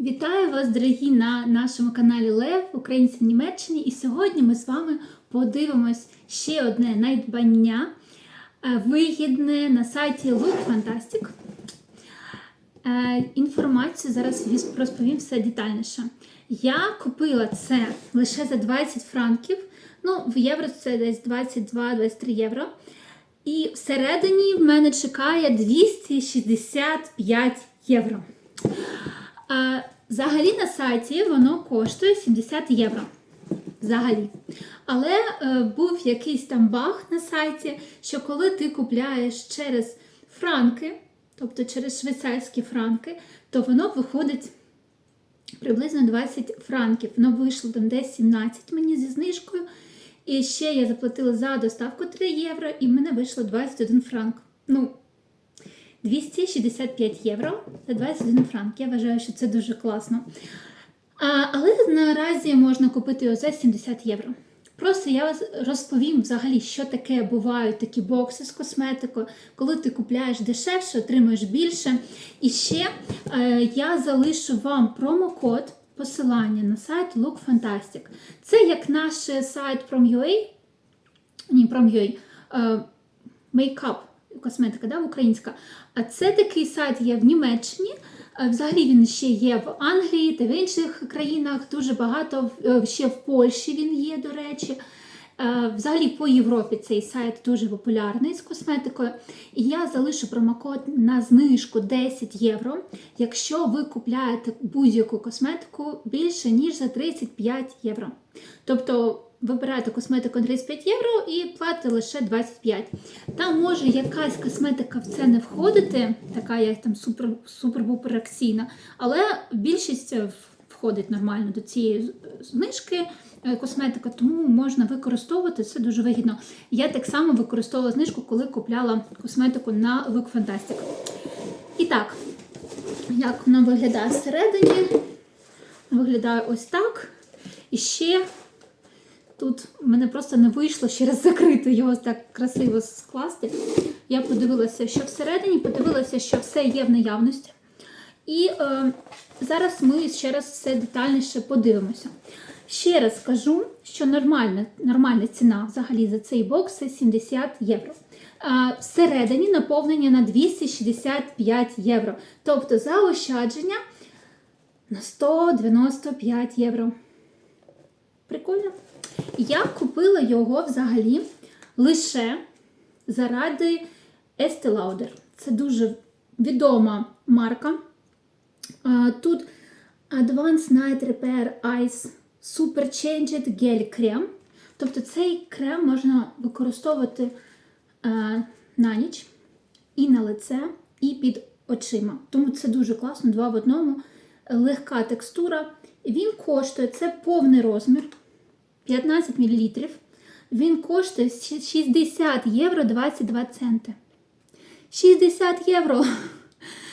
Вітаю вас, дорогі, на нашому каналі Лев Українці в Німеччині. І сьогодні ми з вами подивимось ще одне надбання е, вигідне на сайті Look Fantastic. Е, Інформацію зараз розповім все детальніше. Я купила це лише за 20 франків. Ну, в євро це десь 22-23 євро. І всередині в мене чекає 265 євро. Взагалі на сайті воно коштує 70 євро. Взагалі. Але е, був якийсь там баг на сайті, що коли ти купляєш через франки, тобто через швейцарські франки, то воно виходить приблизно 20 франків. Воно вийшло там десь 17 мені зі знижкою. І ще я заплатила за доставку 3 євро, і в мене вийшло 21 франк. Ну, 265 євро за 21 франк. Я вважаю, що це дуже класно. А, але наразі можна купити його за 70 євро. Просто я вас розповім взагалі, що таке бувають такі бокси з косметикою, коли ти купляєш дешевше, отримуєш більше. І ще е, я залишу вам промокод посилання на сайт Look Fantastic. Це як наш сайт Prom.ua, ні, Prom.ua, е, мейкап, косметика, да, українська. А це такий сайт є в Німеччині. Е, Взагалі він ще є в Англії та в інших країнах. Дуже багато е, ще в Польщі він є, до речі. Е, Взагалі по Європі цей сайт дуже популярний з косметикою. І я залишу промокод на знижку 10 євро, якщо ви купляєте будь-яку косметику більше, ніж за 35 євро. Тобто вибираєте косметику 35 євро і платите лише 25. Там може якась косметика в це не входити, така як там супер, супер акційна, але більшість е, входить нормально до цієї знижки е, косметика, тому можна використовувати це дуже вигідно. Я так само використовувала знижку, коли купляла косметику на Look Fantastic. І так, як воно виглядає всередині? Виглядає ось так. І ще Тут в мене просто не вийшло ще раз закрити його так красиво скласти. Я подивилася, що всередині, подивилася, що все є в наявності. І е, зараз ми ще раз все детальніше подивимося. Ще раз скажу, що нормальна, нормальна ціна взагалі за цей бокс це 70 євро. А всередині наповнення на 265 євро. Тобто заощадження на 195 євро. Прикольно. Я купила його взагалі лише заради Estee Lauder. Це дуже відома марка. Тут Advanced Night Repair Eyes Super Changed Gel Крем. Тобто цей крем можна використовувати на ніч і на лице, і під очима. Тому це дуже класно, два в одному. Легка текстура. Він коштує, це повний розмір. 15 мл. Він коштує 60 євро 22 центи. 60 євро.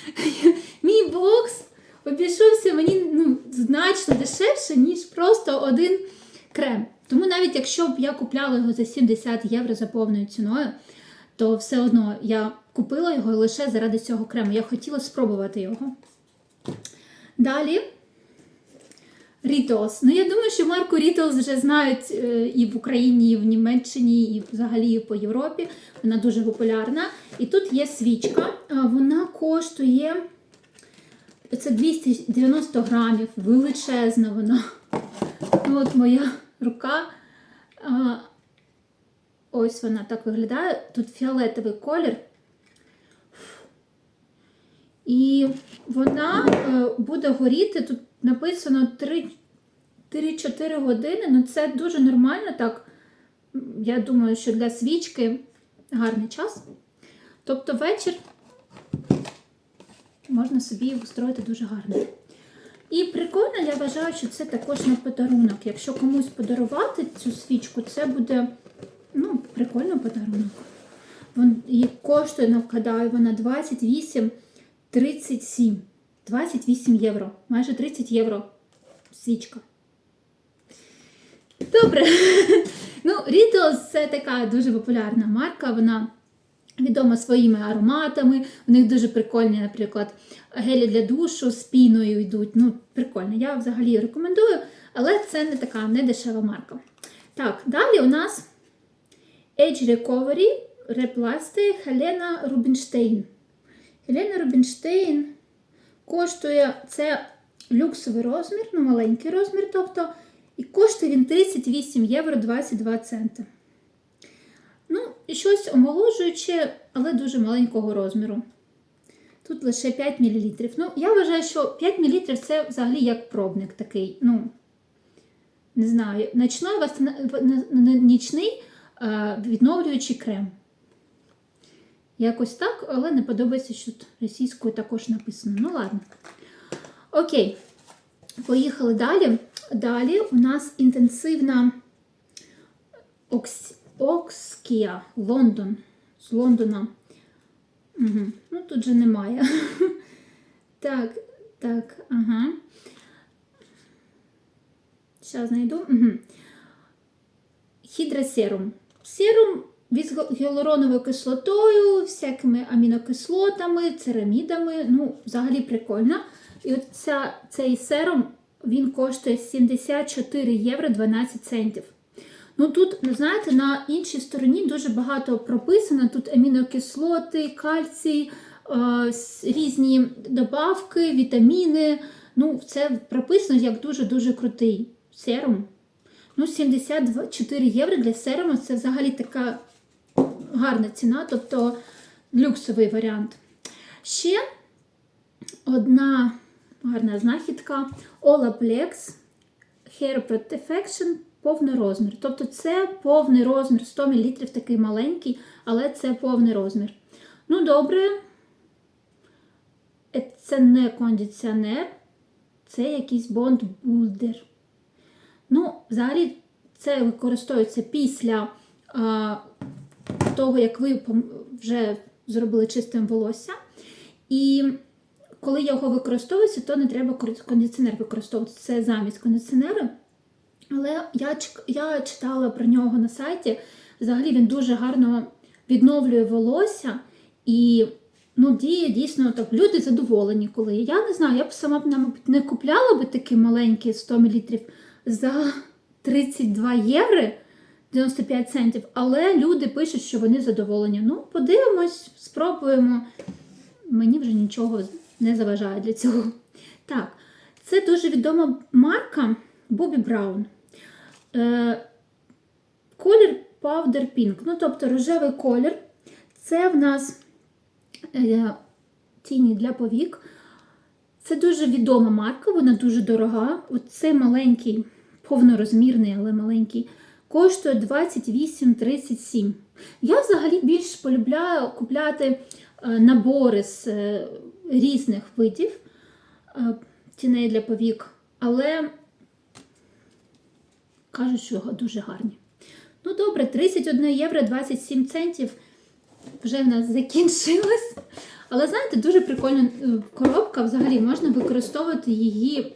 Мій бокс обійшовся мені ну, значно дешевше, ніж просто один крем. Тому навіть якщо б я купляла його за 70 євро за повною ціною, то все одно я купила його лише заради цього крему. Я хотіла спробувати його. Далі. Рітлс. Ну, я думаю, що марку Рітлс вже знають е, і в Україні, і в Німеччині, і взагалі по Європі. Вона дуже популярна. І тут є свічка. А Вона коштує це 290 грамів, величезна вона. Ну, От моя рука. Ось вона так виглядає. Тут фіолетовий колір. І вона е, буде горіти. Тут написано 3 3-4 години. Ну це дуже нормально так. Я думаю, що для свічки гарний час. Тобто вечір можна собі устроїти дуже гарно. І прикольно, я вважаю, що це також на подарунок. Якщо комусь подарувати цю свічку, це буде ну, прикольно подарунок. І коштує, нагадаю, вона 28 37. 28 євро. Майже 30 євро свічка. Добре. Ну, Riddles це така дуже популярна марка. Вона відома своїми ароматами. У них дуже прикольні, наприклад, гелі для душу з піною йдуть. Ну, прикольно. Я взагалі рекомендую, але це не така не дешева марка. Так, далі у нас Age Recovery Репласти Хелена Рубінштейн. Хелена Рубінштейн коштує це люксовий розмір, ну маленький розмір, тобто, і коштує він 38 євро 22 центи. Ну, щось омоложуюче, але дуже маленького розміру. Тут лише 5 мл. Ну, я вважаю, що 5 мл це взагалі як пробник такий. Ну, не знаю, нічний відновлюючий крем. Якось так, але не подобається, що тут російською також написано. Ну, ладно. Окей, поїхали далі. Далі у нас інтенсивна Окс... Окскія, Лондон. З Лондона. Угу. Ну, тут же немає. Так, так, ага. Зараз знайду. Угу. Хідросерум. Серум з гіалуроновою кислотою, всякими амінокислотами, церамідами. Ну, взагалі прикольно. І от цей серум він коштує 74 євро 12 центів. Ну тут, знаєте, на іншій стороні дуже багато прописано. Тут амінокислоти, кальцій, е, різні добавки, вітаміни. Ну, це прописано як дуже-дуже крутий серум. Ну, 74 євро для серуму це взагалі така гарна ціна, тобто люксовий варіант. Ще одна гарна знахідка Olaplex Hair Protection повний розмір. Тобто це повний розмір, 100 мл такий маленький, але це повний розмір. Ну, добре, це не кондиціонер, це якийсь бонд-булдер. Ну, взагалі, це використовується після а, того, як ви вже зробили чистим волосся. І коли його використовується, то не треба кондиціонер використовувати. Це замість кондиціонера. Але я я читала про нього на сайті. Взагалі він дуже гарно відновлює волосся і ну, діє дійсно так. Люди задоволені, коли. Я не знаю, я б сама мабуть, не купляла би такий маленький 100 мл за 32 євро 95 центів. Але люди пишуть, що вони задоволені. Ну, подивимось, спробуємо. Мені вже нічого не заважає для цього. Так, це дуже відома марка Bobbi Brown. Е, колір Powder Pink, ну, тобто рожевий колір. Це в нас е, тіні для повік. Це дуже відома марка, вона дуже дорога. Оцей маленький, повнорозмірний, але маленький, коштує 28,37. Я взагалі більш полюбляю купляти е, набори з е, різних видів е, тіней для повік, але кажуть, що дуже гарні. Ну, добре, 31 євро 27 центів вже в нас закінчилось. Але, знаєте, дуже прикольна коробка, взагалі можна використовувати її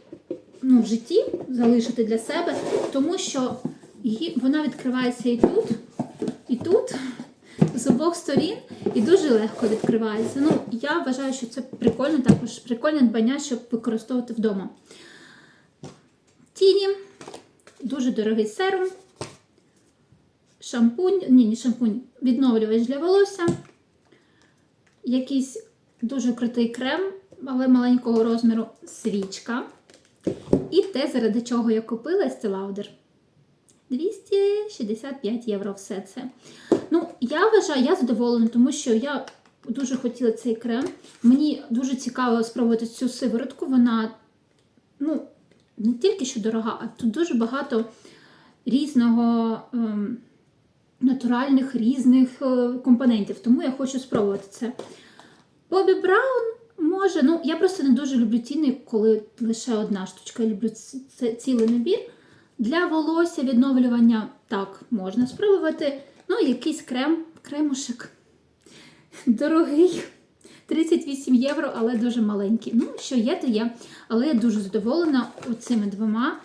ну, в житті, залишити для себе, тому що її, вона відкривається і тут, і тут, з обох сторін, і дуже легко відкривається. Ну, Я вважаю, що це прикольно, також прикольне дбання, щоб використовувати вдома. Тіні, дуже дорогий серум, шампунь, ні, не шампунь, відновлювач для волосся, якийсь дуже крутий крем, але маленького розміру свічка. І те, заради чого я купила Lauder. 265 євро все це. Ну, я вважаю, я задоволена, тому що я дуже хотіла цей крем. Мені дуже цікаво спробувати цю сиворотку. Вона, ну, не тільки що дорога, а тут дуже багато різного ем, натуральних різних е, компонентів. Тому я хочу спробувати це. Бобі Браун може, ну, я просто не дуже люблю ціни, коли лише одна штучка. Я люблю цілий набір. Для волосся відновлювання так, можна спробувати. Ну, якийсь крем, кремушек. Дорогий. 38 євро, але дуже маленький. Ну, що є, то є. Але я дуже задоволена цими двома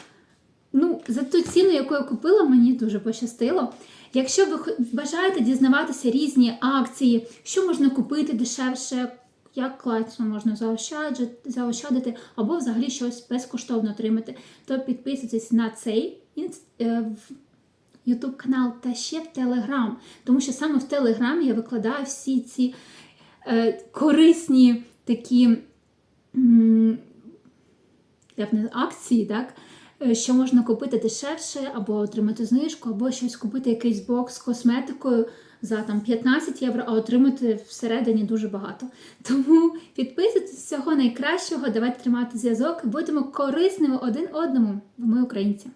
Ну, за ту ціну, яку я купила, мені дуже пощастило. Якщо ви бажаєте дізнаватися різні акції, що можна купити дешевше, як класно можна заощадити, або взагалі щось безкоштовно отримати, то підписуйтесь на цей інс- е, YouTube канал та ще в Телеграм, тому що саме в Телеграмі я викладаю всі ці е, корисні такі м, акції, так? Е, Що можна купити дешевше, або отримати знижку, або щось купити якийсь бокс з косметикою за там 15 євро, а отримати всередині дуже багато. Тому підписуйтесь всього найкращого, давайте тримати зв'язок, будемо корисними один одному. Ми українці.